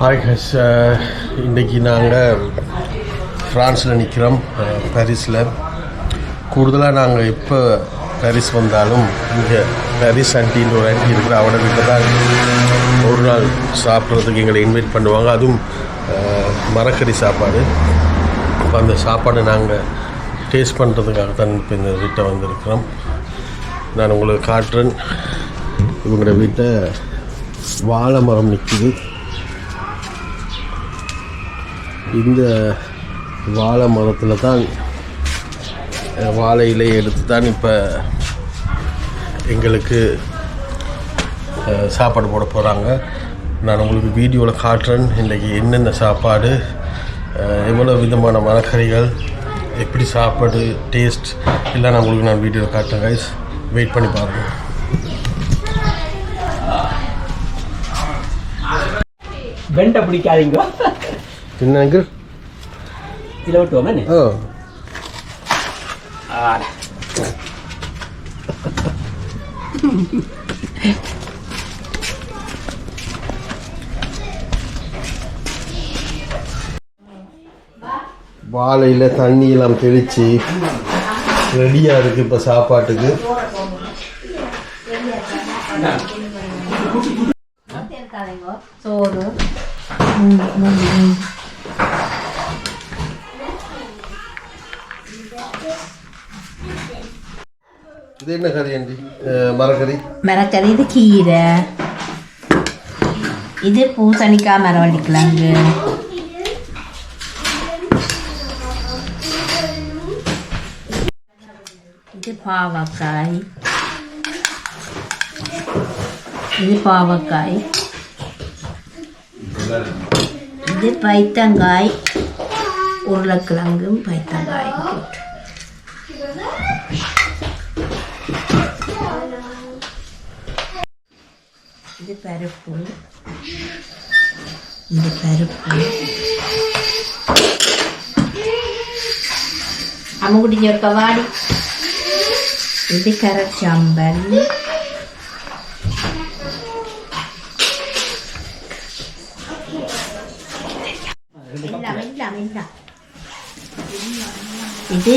Hi has eh, இன்றைக்கி நாங்கள் ஃப்ரான்ஸில் நிற்கிறோம் பாரிஸில் கூடுதலாக நாங்கள் எப்போ பாரிஸ் வந்தாலும் இங்கே பாரிஸ் ஆண்டின்னு ஒரு ஆண்டி இருக்கிற அவனை வீட்டில் தான் ஒரு நாள் சாப்பிட்றதுக்கு எங்களை இன்வைட் பண்ணுவாங்க. அதுவும் மரக்கறி சாப்பாடு. இப்போ அந்த சாப்பாடை நாங்கள் டேஸ்ட் பண்ணுறதுக்காக தான் இப்போ இந்த வீட்டை வந்திருக்கிறோம். நான் உங்களுக்கு காட்டுறேன். இவங்களோட வீட்டை வாழை மரம் நிற்கிது இந்த வாழை மரத்தில் தான் வாழை இலையை எடுத்து தான் இப்போ எங்களுக்கு சாப்பாடு போட போகிறாங்க நான் உங்களுக்கு வீடியோவில் காட்டுறேன் இன்றைக்கி என்னென்ன சாப்பாடு எவ்வளோ விதமான மரக்கறிகள் எப்படி சாப்பாடு டேஸ்ட் எல்லாம் நான் உங்களுக்கு நான் வீடியோவில் காட்டுறேன் கைஸ் வெயிட் பண்ணி பாருங்கள் வெண்டை பிடிக்காதீங்க. என்ன அங்கிள் விட்டுவோமே ஓ வாழையில் தண்ணியெல்லாம் தெளித்து ரெடியாக இருக்குது இப்போ சாப்பாட்டுக்கு. சோறு. இது என்ன கறி அண்டி? மரக்கறி. மரக்கறி இது கீரை. இது பூசணிக்காய் மரவள்ளிக்கிழங்கு இது பாவக்காய். இது பாவக்காய். இது பைத்தங்காய். உருளைக்கிழங்கும் பைத்தங்காயும் போட்டு. இது பருப்பு இது பருப்பு அம்முக்குட்டி சொற்க வாடி இது கரச்சாம்பல் எல்லாம், எல்லாம், எல்லாம். இது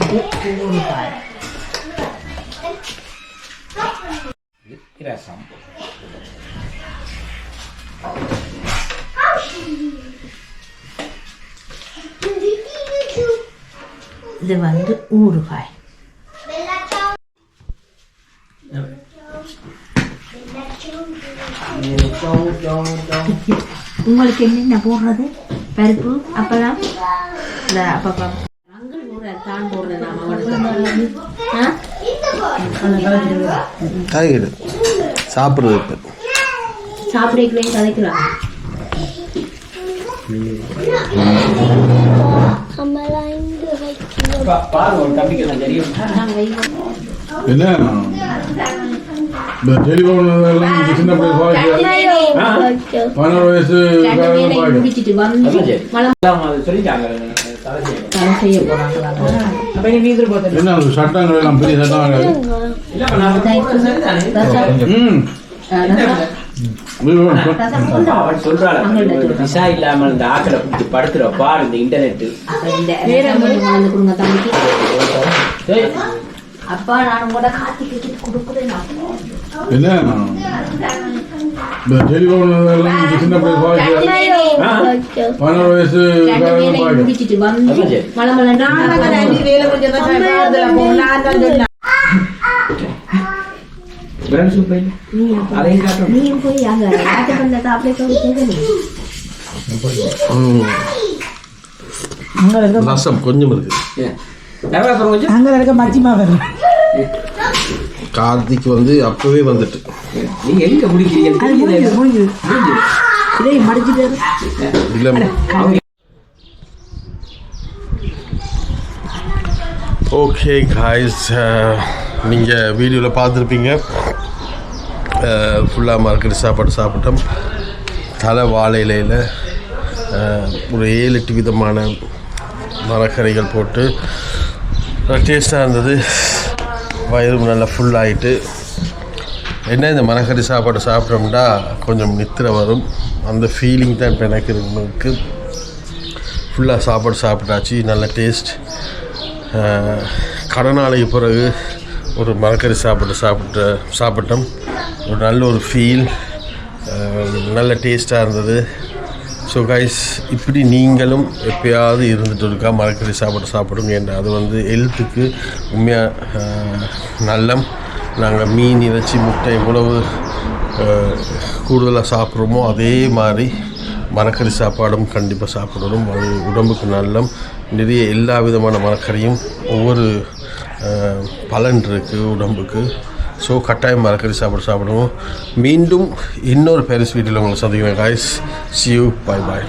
வா இது ஊறுகாய் ரசம் இது வந்து ஊறுகாய் உங்களுக்கு என்னென்ன போடுறது பருப்பு அப்பளம் இந்த அப்பப்பம் காய்கறி சாப்பிட்றது இப்போ. சாப்பிடுறீங்களே கதைக்கலாம் என்ன? இந்த டெலிஃபோன் எல்லாம் இந்த சின்ன பிள்ளை பாய்க்கு பதினோரு வயசு என்ன? சட்டங்கள் எல்லாம் பெரிய சட்டம் விசா இல்லாமல் இந்த ஆக்களை பிடிச்சி படுத்துற பாரு இந்த இன்டர்நெட் அப்பா நான் கூட கார்த்திகைக்கு கொடுக்குறேன் என்ன? இந்த டெலிஃபோன் எல்லாம் சின்ன கொஞ்சம் கொஞ்சம்? அங்கே இருக்க மச்சிமா வரும் கார்த்திக் வந்து அப்போவே வந்துட்டு. நீங்க எங்க முடிக்கிறீங்க? ஓகே காய்ஸ் நீங்கள் வீடியோவில் பார்த்துருப்பீங்க. ஃபுல்லாக மரக்கறி சாப்பாடு சாப்பிட்டோம். தலை வாழை இலையில் ஒரு ஏழு எட்டு விதமான மரக்கறிகள் போட்டு டேஸ்ட்டாக இருந்தது. வயிறு நல்லா ஃபுல்லாகிட்டு என்ன இந்த மரக்கறி சாப்பாடு சாப்பிட்டோம்னா கொஞ்சம் நித்திரை வரும். அந்த ஃபீலிங் தான் இப்போ எனக்கு இருக்கு. ஃபுல்லாக சாப்பாடு சாப்பிட்டாச்சு நல்ல டேஸ்ட் கடனாளைக்கு பிறகு ஒரு மரக்கறி சாப்பாடு சாப்பிட்ட சாப்பிட்டோம். ஒரு நல்ல ஒரு ஃபீல் நல்ல டேஸ்ட்டாக இருந்தது. ஸோ கைஸ் இப்படி நீங்களும் எப்பயாவது இருந்துட்டு இருக்கா? மரக்கறி சாப்பாடு சாப்பிடுங்க ஏன்னா அது வந்து ஹெல்த்துக்கு உண்மையாக நல்லம். நாங்கள் மீன் இறைச்சி முட்டை எவ்வளவு கூடுதலாக சாப்பிட்றோமோ அதே மாதிரி மரக்கறி சாப்பாடும் கண்டிப்பாக சாப்பிடணும். அது உடம்புக்கு நல்லம். நிறைய எல்லா விதமான மரக்கறியும் ஒவ்வொரு பலன் இருக்குது உடம்புக்கு. ஸோ கட்டாயம் மரக்கறி சாப்பிட சாப்பிடுவோம். மீண்டும் இன்னொரு பேரிஸ் வீட்டில் உங்களை சந்திக்கிறேன் guys see you bye bye